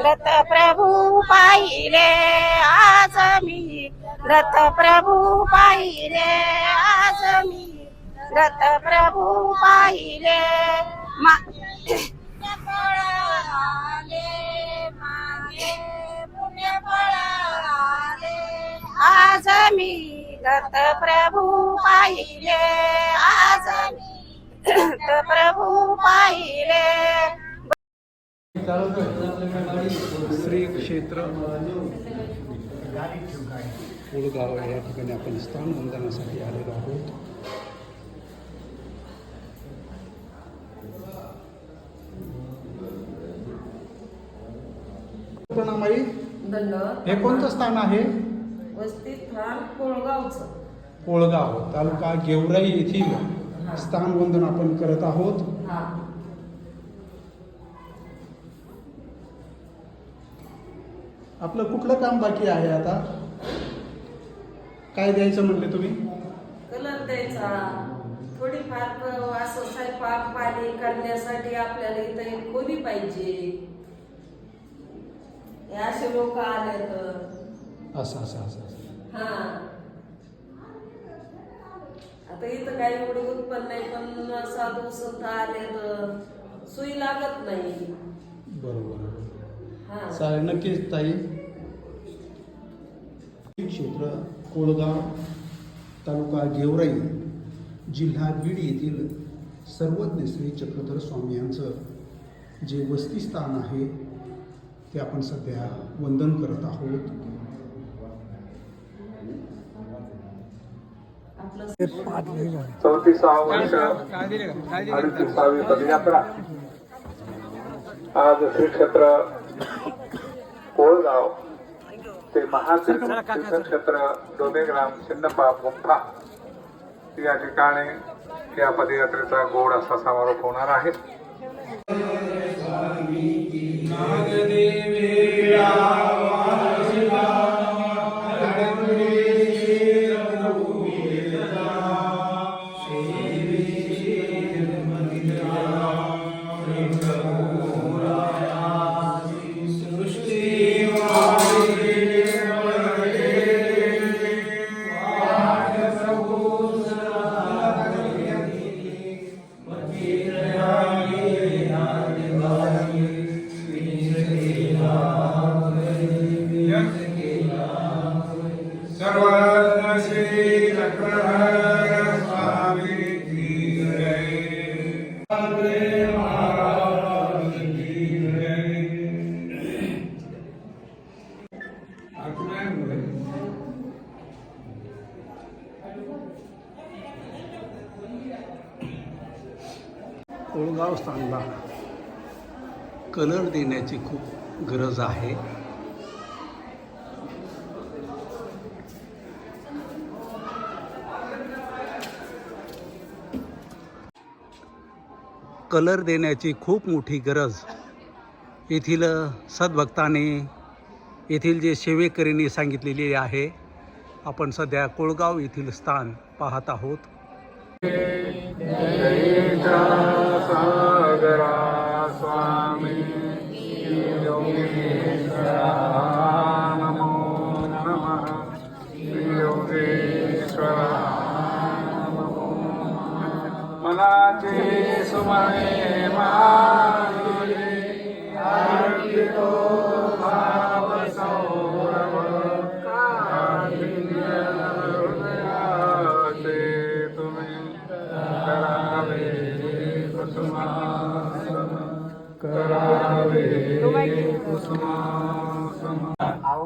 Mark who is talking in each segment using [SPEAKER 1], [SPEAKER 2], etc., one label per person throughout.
[SPEAKER 1] रथ प्रभू पाहिले आज मी. रथ प्रभू पाहिले आज मी. रथ प्रभू पाहिले मा आज मी रथ प्रभू पाहिले आज मी रथ प्रभू पाहिले.
[SPEAKER 2] श्री क्षेत्र. कोळगाव या ठिकाणी आपण स्थान वंदनासाठी आलेलो आहोत. हे कोणतं स्थान आहे?
[SPEAKER 3] वस्ती ठाण कोळगावचं.
[SPEAKER 2] कोळगाव तालुका गेवराई येथील स्थान वंदन आपण करत आहोत. आपलं कुठलं काम बाकी आहे आता? काय द्यायचं म्हणले तुम्ही?
[SPEAKER 3] कलर द्यायचा. थोडीफार असं स्वयंपाक पाणी करण्यासाठी आपल्याला इथं एक खोली पाहिजे. असे लोक आले तर.
[SPEAKER 2] असं असं असं असं.
[SPEAKER 3] हा. आता इथं काही एवढं उत्पन्न नाही पण साधू संत आले तर सुई लागत नाही.
[SPEAKER 2] बरोबर.
[SPEAKER 3] हा.
[SPEAKER 2] चालेल नक्कीच ताई. क्षेत्र कोळगाव तालुका गेवराई जिल्हा बीड येथील सर्वज्ञ श्री चक्रधर स्वामी यांचं जे वस्तीस्थान आहे ते आपण सध्या वंदन करत आहोत.
[SPEAKER 4] चौतीसावं वर्ष अडतीसावी पदयात्रा. आज श्री क्षेत्र कोळगाव ते महातीर्थ तीर्थक्षेत्र डोमेग्राम शिन्नपा गुंफा. या ठिकाणी या पदयात्रेचा गोड असा समारोप होणार आहे.
[SPEAKER 5] सर्वरत्न
[SPEAKER 2] कोळगाव स्थानला कलर देण्याची खूप गरज आहे. कलर देण्याची खूप मोठी गरज. येथील सद्भक्ताने येथील जे सेवेकरीने सांगितलेली आहे आपण सध्या कोळगाव येथील स्थान पाहत आहोत.
[SPEAKER 4] सागरा स्वामी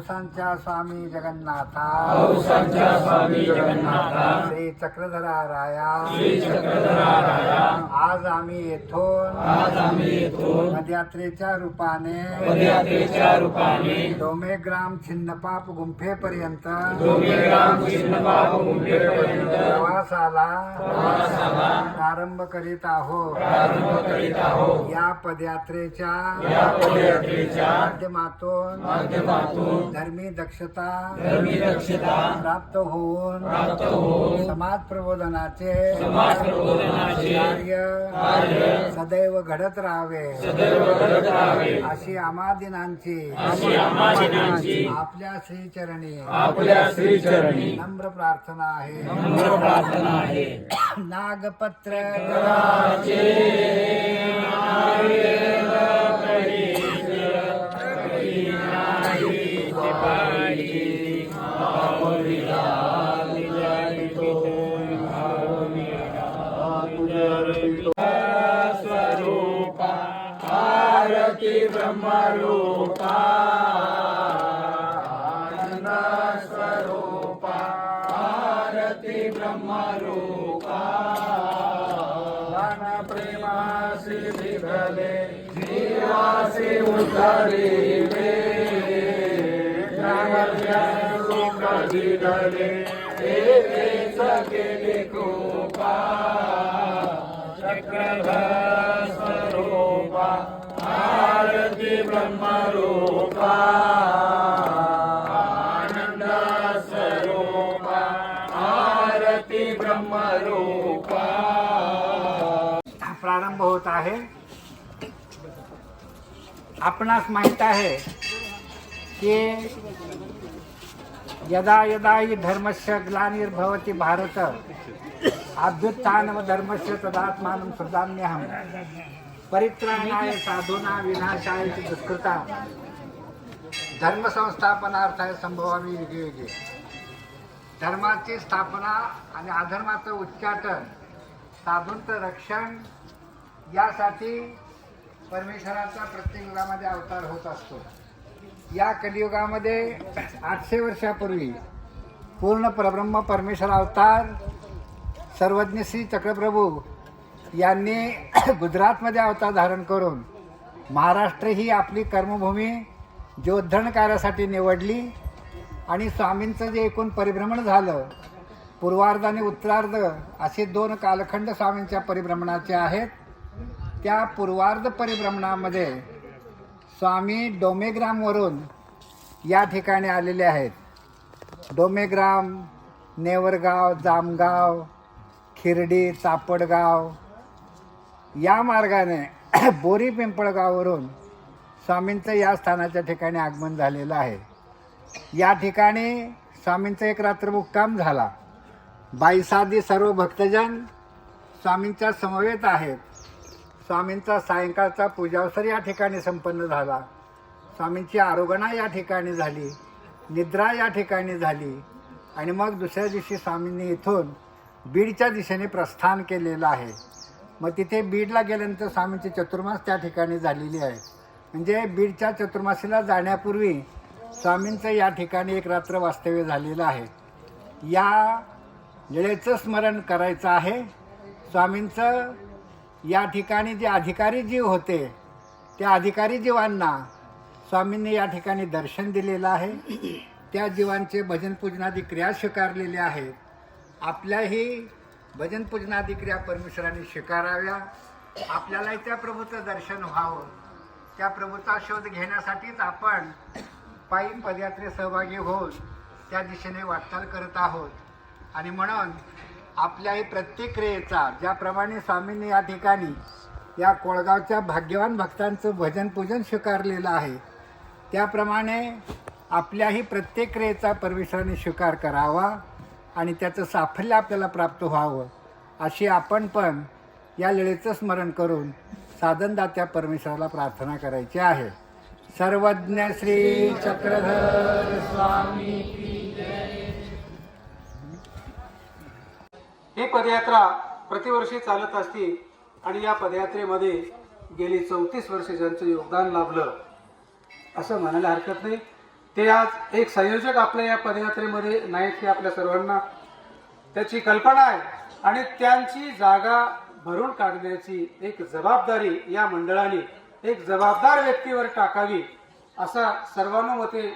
[SPEAKER 6] औसांच्या स्वामी जगन्नाथा.
[SPEAKER 5] औसांच्या स्वामी जगन्नाथा.
[SPEAKER 6] श्री चक्रधरा राया
[SPEAKER 5] श्री चक्रधरा राया
[SPEAKER 6] आज आम्ही येथून
[SPEAKER 5] आज आम्ही येथून
[SPEAKER 6] पदयात्रेच्या रूपाने
[SPEAKER 5] पदयात्रेच्या रूपाने
[SPEAKER 6] डोमेग्राम छिन्नपाप गुंफेपर्यंत
[SPEAKER 5] डोंगरगाम चिन्हपाप गुंफेपर्यंत
[SPEAKER 6] प्रवासाला
[SPEAKER 5] प्रवासाला
[SPEAKER 6] प्रारंभ करीत आहोत.
[SPEAKER 5] प्रारंभ करीत आहोत.
[SPEAKER 6] या पदयात्रेच्या
[SPEAKER 5] या पदयात्रेच्या
[SPEAKER 6] माध्यमातून
[SPEAKER 5] माध्यमातून
[SPEAKER 6] धर्मी दक्षता
[SPEAKER 7] धर्मी दक्षता
[SPEAKER 6] प्राप्त होऊन
[SPEAKER 7] प्राप्त होऊन
[SPEAKER 6] समाज प्रबोधनाचे
[SPEAKER 7] समाज प्रबोधनाचे
[SPEAKER 6] कार्य
[SPEAKER 7] कार्य
[SPEAKER 6] सदैव घडत राहावे.
[SPEAKER 7] सदैव घडत राहावे.
[SPEAKER 6] अशी आम्हा दिनांची
[SPEAKER 7] अशी आम्हा दिनांची
[SPEAKER 6] आपल्या श्रीचरणी
[SPEAKER 7] आपल्या श्रीचरणी
[SPEAKER 6] नम्र प्रार्थना आहे.
[SPEAKER 7] नम्र प्रार्थना आहे.
[SPEAKER 6] नागपत्र
[SPEAKER 7] आरती प्रेमासी विघले जीवासी उतरिले सुख कृपा चक्रधर स्वरूपा आरती ब्रह्मरूपा
[SPEAKER 6] प्रारंभ होत आहे. आपणास माहीत आहे की यदा यदा ही धर्मस्य ग्लानिर्भवती भारत अभ्युत्थान धर्मस्य तदात्मानं सदाम्यहम। परित्राणाय साधूना विनाशाय दुष्कृता धर्मसंस्थापनार्थ आहे संभवामी युगे युगे। धर्माची स्थापना आणि अधर्माचं उच्चाटन साधूंचं रक्षण यासाठी परमेश्वराचा प्रत्येक युगामध्ये अवतार होत असतो. या कलियुगामध्ये आठशे वर्षापूर्वी पूर्ण परब्रह्म परमेश्वर अवतार सर्वज्ञ श्री चक्रप्रभू यांनी गुजरातमध्ये अवतार धारण करून महाराष्ट्र ही आपली कर्मभूमी जोद्धण कार्यासाठी निवडली आणि स्वामींचं जे एकूण परिभ्रमण झालं पूर्वार्ध आणि उत्तरार्ध असे दोन कालखंड स्वामींच्या परिभ्रमणाचे आहेत. त्या पूर्वार्ध परिभ्रमणामध्ये स्वामी डोमेग्रामवरून या ठिकाणी आलेले आहेत. डोमेग्राम नेवरगाव जामगाव खिरडी चापडगाव. या मार्गाने बोरी पिंपळगाववरून स्वामींचं या स्थानाच्या ठिकाणी आगमन झालेलं आहे. या ठिकाणी स्वामींचं एक रात्र मुक्काम झाला. बाईसादी सर्व भक्तजन स्वामींच्या समवेत आहेत. स्वामींचा सायंकाळचा पूजावसर या ठिकाणी संपन्न झाला. स्वामींची आरोगणा या ठिकाणी झाली. निद्रा या ठिकाणी झाली. आणि मग दुसऱ्या दिवशी स्वामींनी इथून बीडच्या दिशेने प्रस्थान केलेलं आहे. मग तिथे बीडला गेल्यानंतर स्वामींची चतुर्मास त्या ठिकाणी झालेली आहे. म्हणजे बीडच्या चतुर्मासीला जाण्यापूर्वी स्वामींचं या ठिकाणी एक रात्र वास्तव्य झालेलं आहे. या निळेचं स्मरण करायचं आहे. स्वामींचं या ठिकाणी जे अधिकारी जीव होते त्या अधिकारी जीवांना स्वामींनी या ठिकाणी दर्शन दिलेलं आहे. त्या जीवांचे भजन पूजनादी क्रिया स्वीकारलेल्या आहेत. आपल्याही भजन पूजनादी क्रिया परमेश्वरांनी स्वीकाराव्या. आपल्यालाही त्या प्रभूचं दर्शन व्हावं. त्या प्रभूचा शोध घेण्यासाठीच आपण पायी पदयात्रे सहभागी होऊन त्या दिशेने वाटचाल करत आहोत. आणि म्हणून आपल्याही प्रत्येक क्रियेचा ज्याप्रमाणे स्वामींनी या ठिकाणी या कोळगावच्या भाग्यवान भक्तांचं भजन पूजन स्वीकारलेलं आहे त्याप्रमाणे आपल्याही प्रत्येक क्रियेचा परमेश्वराने स्वीकार करावा आणि त्याचं साफल्य आपल्याला प्राप्त व्हावं अशी आपण पण या वेळेचं स्मरण करून साधनदात्या परमेश्वराला प्रार्थना करायची आहे. सर्वज्ञ श्री चक्रधर स्वामी.
[SPEAKER 8] ही पदयात्रा प्रतिवर्षी चालत असते आणि या पदयात्रेमध्ये गेली चौतीस वर्षे ज्यांचं योगदान लाभलं असं म्हणायला हरकत नाही. ते आज एक संयोजक आपल्या या पदयात्रेमध्ये नाहीत हे आपल्या सर्वांना त्याची कल्पना आहे. आणि त्यांची जागा भरून काढण्याची एक जबाबदारी या मंडळाने एक जबाबदार व्यक्तीवर टाकावी असा सर्वानुमते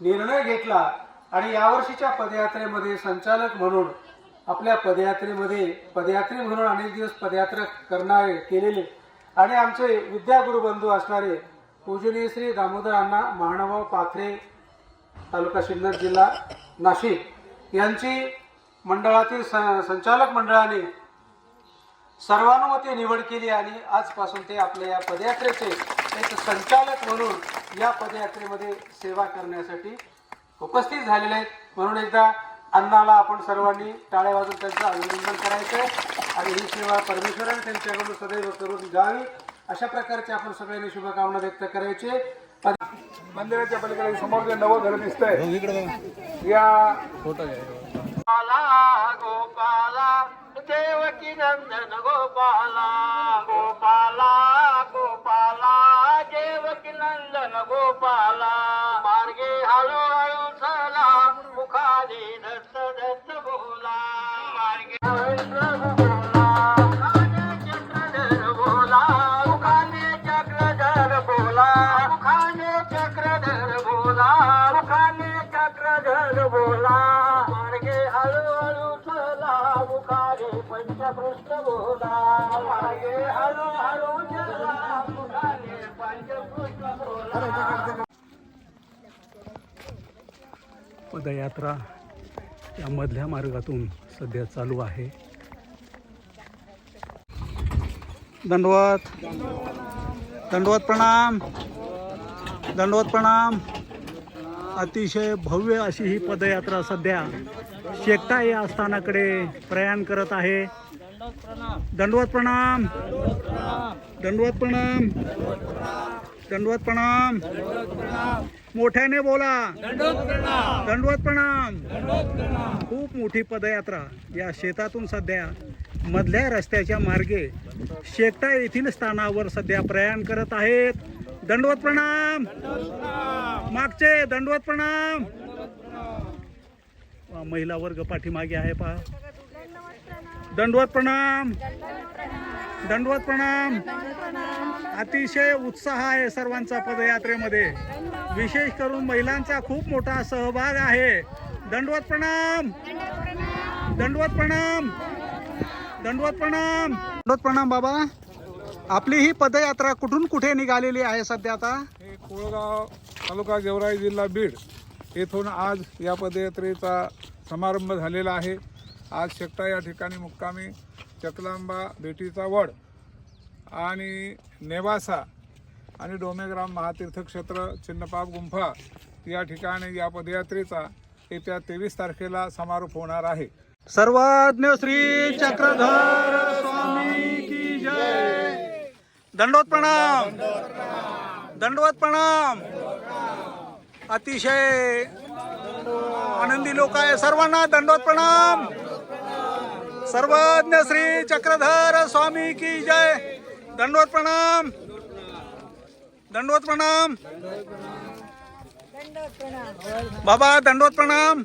[SPEAKER 8] निर्णय घेतला. आणि यावर्षीच्या पदयात्रेमध्ये संचालक म्हणून आपल्या पदयात्रेमध्ये पदयात्री म्हणून अनेक दिवस पदयात्रा करणारे केलेले आणि आमचे विद्यागुरु बंधू असणारे पूजनीय श्री दामोदर अण्णा महानुभाव पाथरे तालुका सिन्नर जिल्हा नाशिक यांची मंडळातील स- संचालक मंडळाने सर्वानुमते निवड केली आणि आजपासून ते आपल्या या पदयात्रेचे एक संचालक म्हणून या पदयात्रेमध्ये सेवा करण्यासाठी उपस्थित झालेले आहेत. म्हणून एकदा अण्णाला आपण सर्वांनी टाळ्या वाजून त्यांचं अभिनंदन करायचं आहे आणि ही सेवा परमेश्वराने त्यांच्याकडून सदैव करून जावी अशा प्रकारचे आपण सगळ्यांनी शुभकामना व्यक्त करायचे.
[SPEAKER 5] मंदिराच्या पलीकडे समोर जे नवं घर दिसतंय या
[SPEAKER 7] गोपाला गोपाला देवकी नंदन गोपाला. मुखाने पंचकृष्ण बोला.
[SPEAKER 9] पदयात्रा या मधल्या मार्गातून सध्या चालू आहे. दंडवत. दंडवत प्रणाम. दंडवत प्रणाम. अतिशय भव्य अशी ही पदयात्रा सध्या शेकटाई या स्थानाकडे प्रयाण करत आहे. दंडवत प्रणाम. दंडवत प्रणाम. दंडवत प्रणाम. मोठ्याने बोला. दंडवत प्रणाम. खूप मोठी पदयात्रा या शेतातून सध्या मधल्या रस्त्याच्या मार्गे शेकटा येथील स्थानावर सध्या प्रयाण करत आहेत. दंडवत प्रणाम. मागचे दंडवत प्रणाम. महिला वर्ग पाठीमागे आहे पहा. दंडवत प्रणाम. दंडवत प्रणाम. अतिशय उत्साह आहे सर्वांचा पदयात्रेमध्ये. विशेष करून महिलांचा खूप मोठा सहभाग आहे. दंडवत प्रणाम. दंडवत प्रणाम. दंडवत प्रणाम. दंडवत प्रणाम बाबा. आपली ही पदयात्रा कुठून कुठे निघालेली आहे सध्या आता?
[SPEAKER 5] हे कोळगाव तालुका गेवराई जिल्हा बीड. येथून आज या पदयात्रेचा समारंभ झालेला आहे. आज शेकटा या ठिकाणी मुक्कामी चकलांबा बेटीचा वड आणि नेवासा आणि डोमेग्राम महातीर्थक्षेत्र चिन्नपाप गुंफा या ठिकाणी या पदयात्रेचा येत्या तेवीस तारखेला समारोप होणार आहे.
[SPEAKER 9] सर्वज्ञ श्री चक्रधर स्वामी की जय. दंडवत प्रणाम. दंडवत प्रणाम. अतिशय आनंदी लोक आहे. सर्वांना दंडवत प्रणाम. सर्वज्ञ श्री चक्रधर स्वामी की जय. दंडवत प्रणाम. दंडवत प्रणाम. बाबा दंडवत प्रणाम.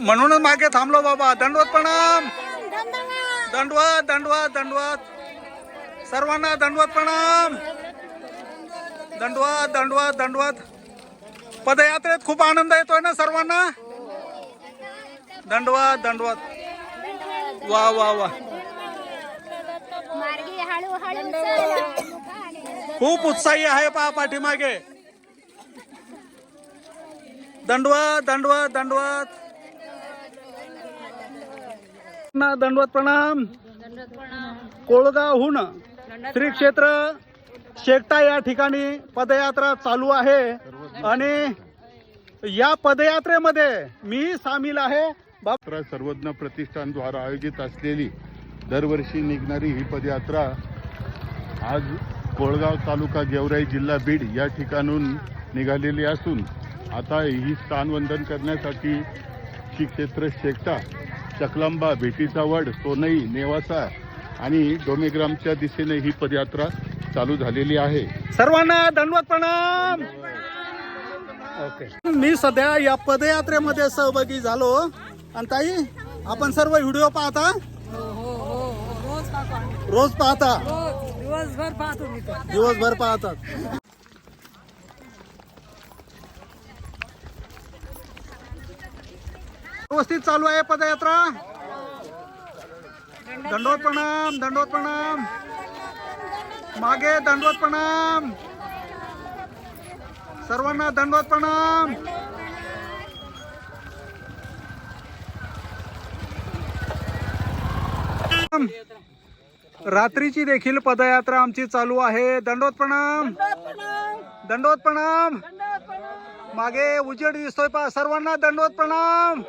[SPEAKER 9] म्हणूनच मागे थांबलो बाबा. दंडवत प्रणाम. दंडवत दंडवत दंडवत. सर्वांना दंडवत प्रणाम. दंडवत दंडवत दंडवत. पदयात्रेत खूप आनंद येतोय ना सर्वांना? दंडवत दंडवत. वा वा वा.
[SPEAKER 10] मार्गी हळूहळू चला.
[SPEAKER 9] खूप उत्साही आहे पहा पाठीमागे. दंडवत दंडवत दंडवत. ना दंडवत प्रणाम. कोळगावहून श्री क्षेत्र शेकटा या ठिकाणी पदयात्रा चालू आहे. आणि या पदयात्रेमध्ये मी सामील आहे. बाप
[SPEAKER 11] सर्वज्ञ प्रतिष्ठानद्वारा आयोजित असलेली दरवर्षी निघणारी ही पदयात्रा आज कोळगाव तालुका गेवराई जिल्हा बीड या ठिकाणून निघालेली असून आता ही स्थानवंदन करण्यासाठी श्री क्षेत्र शेकटा चकलांबा भेटीचा वड सोनई नेवासा आणि डोमेग्रामच्या दिशेने ही पदयात्रा चालू झालेली आहे.
[SPEAKER 9] सर्वांना दंडवत प्रणाम. ओके. मी सध्या या पदयात्रेमध्ये सहभागी झालो. आणि ताई आपण सर्व व्हिडिओ पाहता? रोज पाहता
[SPEAKER 3] दिवसभर पाहतो.
[SPEAKER 9] दिवसभर पाहतात. व्यवस्थित चालू आहे पदयात्रा. दंडवत प्रणाम दंडवत प्रणाम मागे दंडवत प्रणाम सर्वांना दंडवत प्रणाम रात्रीची देखील पदयात्रा आमची चालू आहे. दंडवत प्रणाम दंडवत प्रणाम मागे उजेड दिसतोय पा सर्वांना दंडवत प्रणाम